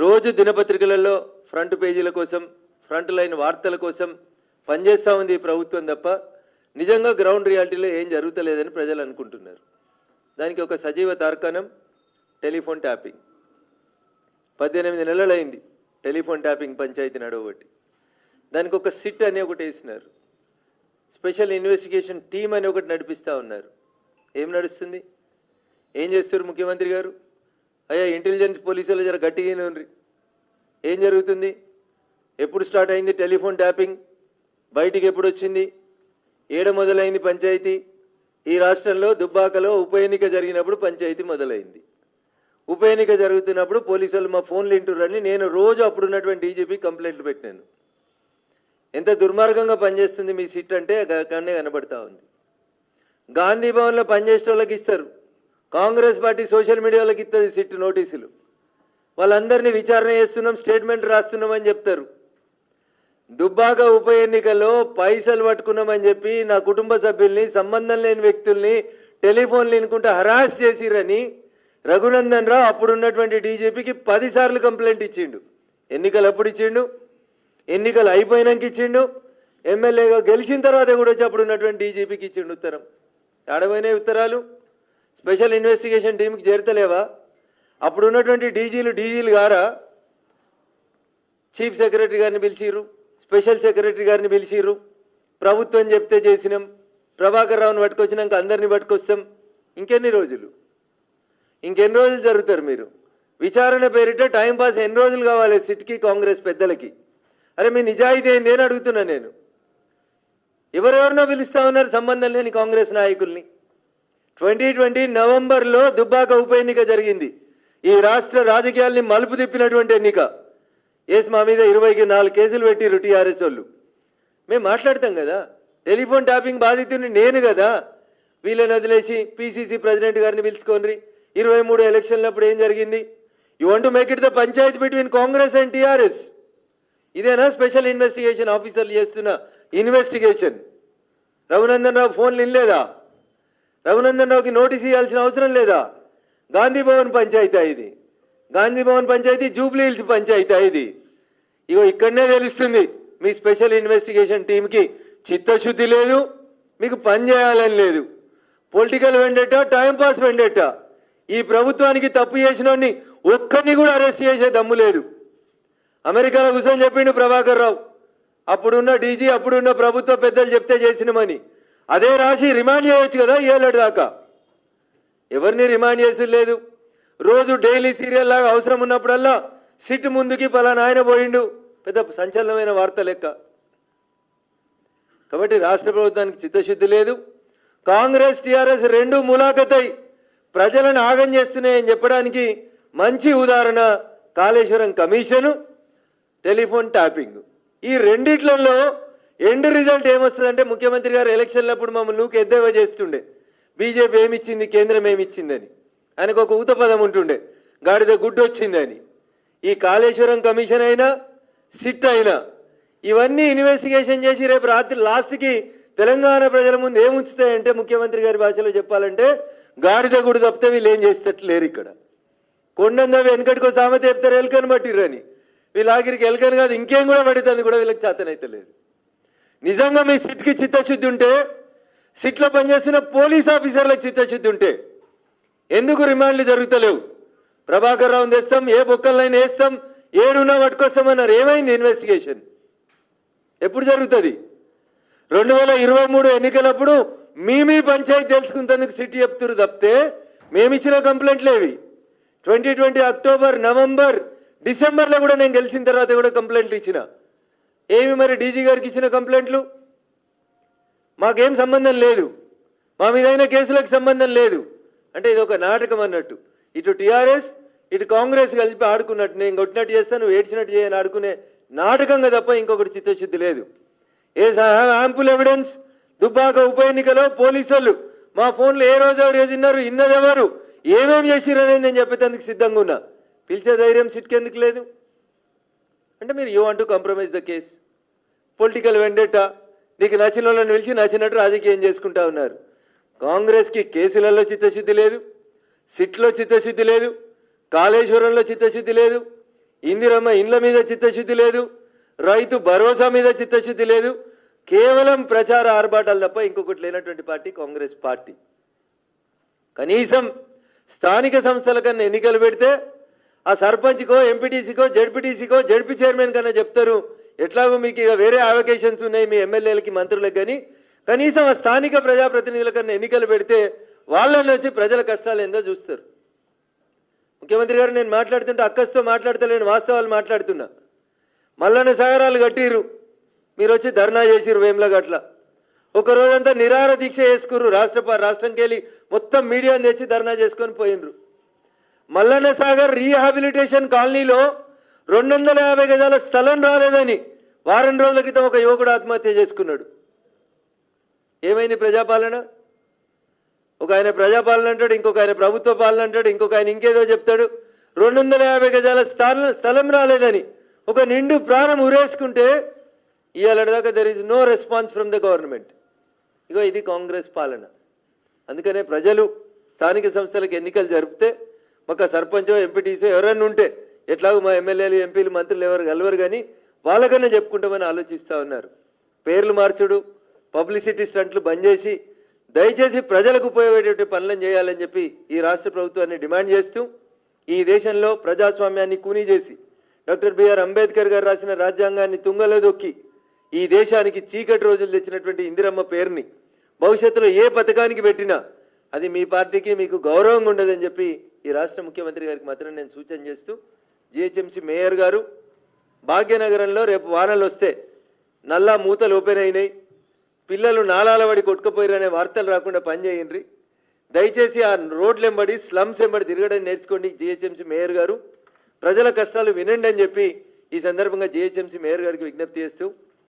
రోజు దినపత్రికలలో ఫ్రంట్ పేజీల కోసం ఫ్రంట్ లైన్ వార్తల కోసం పనిచేస్తూ ఉంది ఈ ప్రభుత్వం తప్ప నిజంగా గ్రౌండ్ రియాలిటీలో ఏం జరుగుతలేదని ప్రజలు అనుకుంటున్నారు. దానికి ఒక సజీవ తార్కాణం టెలిఫోన్ ట్యాపింగ్. పద్దెనిమిది నెలలైంది టెలిఫోన్ ట్యాపింగ్ పంచాయతీ నడవబట్టి. దానికి ఒక సిట్ అని ఒకటి వేసినారు. స్పెషల్ ఇన్వెస్టిగేషన్ టీమ్ అని ఒకటి నడిపిస్తూ ఉన్నారు. ఏం నడుస్తుంది? ఏం చేస్తారు ముఖ్యమంత్రి గారు? అయ్యా ఇంటెలిజెన్స్ పోలీసులు జర గట్టిగా ఏం జరుగుతుంది? ఎప్పుడు స్టార్ట్ అయింది టెలిఫోన్ ట్యాపింగ్ బయటికి ఎప్పుడు వచ్చింది? ఏడ మొదలైంది పంచాయతీ? ఈ రాష్ట్రంలో దుబ్బాకలో ఉప ఎన్నిక జరిగినప్పుడు పంచాయతీ మొదలైంది. ఉప ఎన్నిక జరుగుతున్నప్పుడు పోలీసులు మా ఫోన్లు వింటుర్రని నేను రోజు అప్పుడున్నటువంటి డీజీపీ కంప్లైంట్లు పెట్టినాను. ఎంత దుర్మార్గంగా పనిచేస్తుంది మీ సిట్ అంటే కన్నే కనబడతా ఉంది. గాంధీ భవన్లో పనిచేసే వాళ్ళకి ఇస్తారు. కాంగ్రెస్ పార్టీ సోషల్ మీడియాలోకి ఇస్తుంది సిట్ నోటీసులు. వాళ్ళందరినీ విచారణ చేస్తున్నాం స్టేట్మెంట్ రాస్తున్నామని చెప్తారు. దుబ్బాక ఉప ఎన్నికల్లో పైసలు పట్టుకున్నామని చెప్పి నా కుటుంబ సభ్యుల్ని సంబంధం లేని వ్యక్తుల్ని టెలిఫోన్లు ఎన్నుకుంటే హరాస్ చేసిరని రఘునందన్ రావు అప్పుడున్నటువంటి డీజీపీకి పదిసార్లు కంప్లైంట్ ఇచ్చిండు. ఎన్నికలు అప్పుడు ఇచ్చిండు ఎన్నికలు అయిపోయినాక ఇచ్చిండు ఎమ్మెల్యేగా గెలిచిన తర్వాత కూడా వచ్చి అప్పుడు ఉన్నటువంటి డీజీపీకి ఇచ్చిండు ఉత్తరం. ఆడపోయినాయి ఉత్తరాలు? స్పెషల్ ఇన్వెస్టిగేషన్ టీంకి చేరతలేవా? అప్పుడు ఉన్నటువంటి డీజీలు డీజీలు గారా? చీఫ్ సెక్రటరీ గారిని పిలిచిర్రు స్పెషల్ సెక్రటరీ గారిని పిలిచిర్రు. ప్రభుత్వం చెప్తే చేసినాం ప్రభాకర్ రావుని పట్టుకొచ్చినాక అందరినీ పట్టుకొస్తాం. ఇంకెన్ని రోజులు? ఇంకెన్ని రోజులు జరుగుతారు మీరు? విచారణ పేరిట టైం పాస్ ఎన్ని రోజులు కావాలి సిట్కి కాంగ్రెస్ పెద్దలకి? అరే మీ నిజాయితీ ఏంది అని అడుగుతున్నా నేను. ఎవరెవరినో పిలుస్తా ఉన్నారు సంబంధం లేని కాంగ్రెస్ నాయకుల్ని. ట్వంటీ ట్వంటీ నవంబర్లో దుబ్బాక ఉప ఎన్నిక జరిగింది. ఈ రాష్ట్ర రాజకీయాల్ని మలుపు తిప్పినటువంటి ఎన్నిక. ఎస్ మా మీద ఇరవైకి నాలుగు కేసులు పెట్టిరు టీఆర్ఎస్ వాళ్ళు. మేము మాట్లాడతాం కదా. టెలిఫోన్ ట్యాపింగ్ బాధితుని నేను కదా. వీళ్ళని వదిలేసి పిసిసి ప్రెసిడెంట్ గారిని పిలుచుకోండి. ఇరవై మూడు ఎలక్షన్లప్పుడు ఏం జరిగింది? You want to make it the panchayat between Congress and TRS? ఇదేనా స్పెషల్ ఇన్వెస్టిగేషన్ ఆఫీసర్లు చేస్తున్న ఇన్వెస్టిగేషన్? రఘునందన్ రావు ఫోన్లు ఇన్లేదా రఘునందన్ రావుకి నోటీస్ ఇవ్వాల్సిన అవసరం లేదా? గాంధీ భవన్ పంచాయతీ ఇది. గాంధీ భవన్ పంచాయతీ జూబ్లీ హిల్స్ పంచాయతీ ఇది. ఇగో ఇక్కడనే తెలుస్తుంది మీ స్పెషల్ ఇన్వెస్టిగేషన్ టీంకి చిత్తశుద్ధి లేదు మీకు పని చేయాలని లేదు. Political vendetta time pass vendetta ఈ ప్రభుత్వానికి తప్పు చేసిన ఒక్కరిని కూడా అరెస్ట్ చేసే దమ్ము లేదు. అమెరికాలో కూర్చొని చెప్పిండు ప్రభాకర్ రావు. అప్పుడున్న డీజీ అప్పుడున్న ప్రభుత్వ పెద్దలు చెప్తే చేసినమని. అదే రాసి రిమాండ్ చేయొచ్చు కదా ఏళ్ళటి దాకా? ఎవరిని రిమాండ్ చేసి లేదు? రోజు డైలీ సీరియల్ లాగా అవసరం ఉన్నప్పుడల్లా సిట్ ముందుకి పలానా ఆయన పోయిండు. పెద్ద సంచలనమైన వార్త లెక్క. కాబట్టి రాష్ట్ర ప్రభుత్వానికి చిత్తశుద్ధి లేదు. కాంగ్రెస్ టీఆర్ఎస్ రెండు ములాఖతై ప్రజలను ఆగం చేస్తున్నాయని చెప్పడానికి మంచి ఉదాహరణ కాళేశ్వరం కమిషను టెలిఫోన్ ట్యాపింగ్ ఈ రెండిట్లలో ఎండ్ రిజల్ట్ ఏమొస్తుందంటే ముఖ్యమంత్రి గారు ఎలక్షన్లప్పుడు మమ్మల్ని నువ్వు ఎద్దేవా చేస్తుండే. బీజేపీ ఏమిచ్చింది కేంద్రం ఏమిచ్చిందని. ఆయనకు ఒక ఊత పదం ఉంటుండే. గాడిద గుడ్డు వచ్చిందని. ఈ కాళేశ్వరం కమిషన్ అయినా సిట్ అయినా ఇవన్నీ ఇన్వెస్టిగేషన్ చేసి రేపు రాత్రి లాస్ట్కి తెలంగాణ ప్రజల ముందు ఏముంచుతాయంటే ముఖ్యమంత్రి గారి భాషలో చెప్పాలంటే గాడిద గుడి తప్పితే వీళ్ళు ఏం చేసేటట్లు లేరు ఇక్కడ. కొండందా వెనకటికో సామెత చెప్తారు ఎలుకని పట్టిర్రని. వీళ్ళ ఆఖరికి ఎలుకని కాదు ఇంకేం కూడా పడుతుంది కూడా వీళ్ళకి చేతనైతే లేదు. నిజంగా మీ సిట్కి చిత్తశుద్ధి ఉంటే సిట్లో పనిచేస్తున్న పోలీస్ ఆఫీసర్లకు చిత్తశుద్ధి ఉంటే ఎందుకు రిమాండ్లు జరుగుతలేవు? ప్రభాకర్ రావుని తెస్తాం ఏ బొక్కలైనా వేస్తాం ఏడున్నా పట్టుకొస్తామన్నారు. ఏమైంది ఇన్వెస్టిగేషన్? ఎప్పుడు జరుగుతుంది? రెండు వేల ఇరవై మూడు ఎన్నికలప్పుడు మీ మీ పంచాయతీ తెలుసుకుంటందుకు సిటీ చెప్తురు తప్పితే మేమిచ్చిన కంప్లైంట్లు ఏవి? ట్వంటీ ట్వంటీ అక్టోబర్ నవంబర్ డిసెంబర్లో కూడా నేను గెలిచిన తర్వాత కూడా కంప్లైంట్లు ఇచ్చిన. ఏమి మరి డీజీ గారికి ఇచ్చిన కంప్లైంట్లు? మాకేం సంబంధం లేదు. మా మీదైన కేసులకు సంబంధం లేదు. అంటే ఇది ఒక నాటకం అన్నట్టు. ఇటు టీఆర్ఎస్ ఇటు కాంగ్రెస్ కలిపి ఆడుకున్నట్టు. నేను కొట్టినట్టు చేస్తాను నువ్వు ఏడ్చినట్టు చేయని ఆడుకునే నాటకంగా తప్ప ఇంకొకటి చిత్తశుద్ధి లేదు. ఏ యాంపుల్ ఎవిడెన్స్? దుబ్బాక ఉప ఎన్నికలో పోలీసులు మా ఫోన్లో ఏ రోజు ఎవరు చేసినారు ఇన్నదెవరు? ఏమేమి చేసిరనేది నేను చెప్పేందుకు సిద్ధంగా ఉన్నా. పిలిచే ధైర్యం సిట్కెందుకు లేదు? అంటే మీరు you want to compromise the case political vendetta నీకు నచ్చిన వాళ్ళని పిలిచి నచ్చినట్టు రాజకీయం చేసుకుంటా ఉన్నారు. కాంగ్రెస్కి కేసులలో చిత్తశుద్ధి లేదు సిట్లో చిత్తశుద్ధి లేదు కాళేశ్వరంలో చిత్తశుద్ధి లేదు ఇందిరమ్మ ఇండ్ల మీద చిత్తశుద్ధి లేదు రైతు భరోసా మీద చిత్తశుద్ధి లేదు కేవలం ప్రచార ఆర్భాటాలు తప్ప ఇంకొకటి లేనటువంటి పార్టీ కాంగ్రెస్ పార్టీ. కనీసం స్థానిక సంస్థల కన్నా ఎన్నికలు పెడితే ఆ సర్పంచ్కో ఎంపీటీసీకో జడ్పీటీసీకో జడ్పీ చైర్మన్ కన్నా చెప్తారు. ఎట్లాగో మీకు ఇక వేరే అవకేషన్స్ ఉన్నాయి మీ ఎమ్మెల్యేలకి మంత్రులకు కానీ కనీసం ఆ స్థానిక ప్రజాప్రతినిధుల కన్నా ఎన్నికలు పెడితే వాళ్ళని వచ్చి ప్రజల కష్టాలు ఏందో చూస్తారు. ముఖ్యమంత్రి గారు నేను మాట్లాడుతుంటే అక్కస్తో మాట్లాడతలేను వాస్తవాలు మాట్లాడుతున్నా. మల్లన్న సాగరాలు కట్టిరు మీరు వచ్చి ధర్నా చేసిరు వేముల గట్ల ఒక రోజంతా నిరార దీక్ష చేసుకుర్రు. రాష్ట్ర రాష్ట్రంకి వెళ్ళి మొత్తం మీడియాని తెచ్చి ధర్నా చేసుకొని పోయినరు. మల్లన్న సాగర్ రీహాబిలిటేషన్ కాలనీలో రెండు వందల యాభై గజాల స్థలం రాలేదని వారం రోజుల క్రితం ఒక యువకుడు ఆత్మహత్య చేసుకున్నాడు. ఏమైంది ప్రజాపాలన? ఒక ఆయన ప్రజాపాలన అంటాడు ఇంకొక ఆయన ప్రభుత్వ పాలన అంటాడు ఇంకొక ఆయన ఇంకేదో చెప్తాడు. రెండు వందల యాభై గజాల స్థలం స్థలం రాలేదని ఒక నిండు ప్రాణం ఉరేసుకుంటే ఇవాళదాకా there is no response from the government ఇగో ఇది కాంగ్రెస్ పాలన. అందుకనే ప్రజలు స్థానిక సంస్థలకు ఎన్నికలు జరిపితే ఒక సర్పంచో ఎంపీటీసో ఎవరన్నా ఉంటే ఎట్లాగో మా ఎమ్మెల్యేలు ఎంపీలు మంత్రులు ఎవరు కలవరు కానీ వాళ్ళకన్నా చెప్పుకుంటామని ఆలోచిస్తూ ఉన్నారు. పేర్లు మార్చుడు పబ్లిసిటీ స్టంట్లు బంద్ చేసి దయచేసి ప్రజలకు ఉపయోగపడేటువంటి పనులను చేయాలని చెప్పి ఈ రాష్ట్ర ప్రభుత్వాన్ని డిమాండ్ చేస్తూ ఈ దేశంలో ప్రజాస్వామ్యాన్ని కూనీ చేసి డాక్టర్ బిఆర్ అంబేద్కర్ గారు రాసిన రాజ్యాంగాన్ని తుంగలో దొక్కి ఈ దేశానికి చీకటి రోజులు తెచ్చినటువంటి ఇందిరమ్మ పేరుని భవిష్యత్తులో ఏ పథకానికి పెట్టినా అది మీ పార్టీకి మీకు గౌరవంగా ఉండదని చెప్పి ఈ రాష్ట్ర ముఖ్యమంత్రి గారికి మాత్రం నేను సూచన చేస్తూ జిహెచ్ఎంసీ మేయర్ గారు భాగ్యనగరంలో రేపు వానలు వస్తే నల్లా మూతలు ఓపెన్ అయినాయి పిల్లలు నాలాల పడి కొట్టుకుపోయారనే అనే వార్తలు రాకుండా పనిచేయండి దయచేసి ఆ రోడ్లు ఎంబడి స్లమ్స్ ఎంబడి తిరగడం నేర్చుకోండి జిహెచ్ఎంసీ మేయర్ గారు. ప్రజల కష్టాలు వినండి అని చెప్పి ఈ సందర్భంగా జిహెచ్ఎంసీ మేయర్ గారికి విజ్ఞప్తి చేస్తూ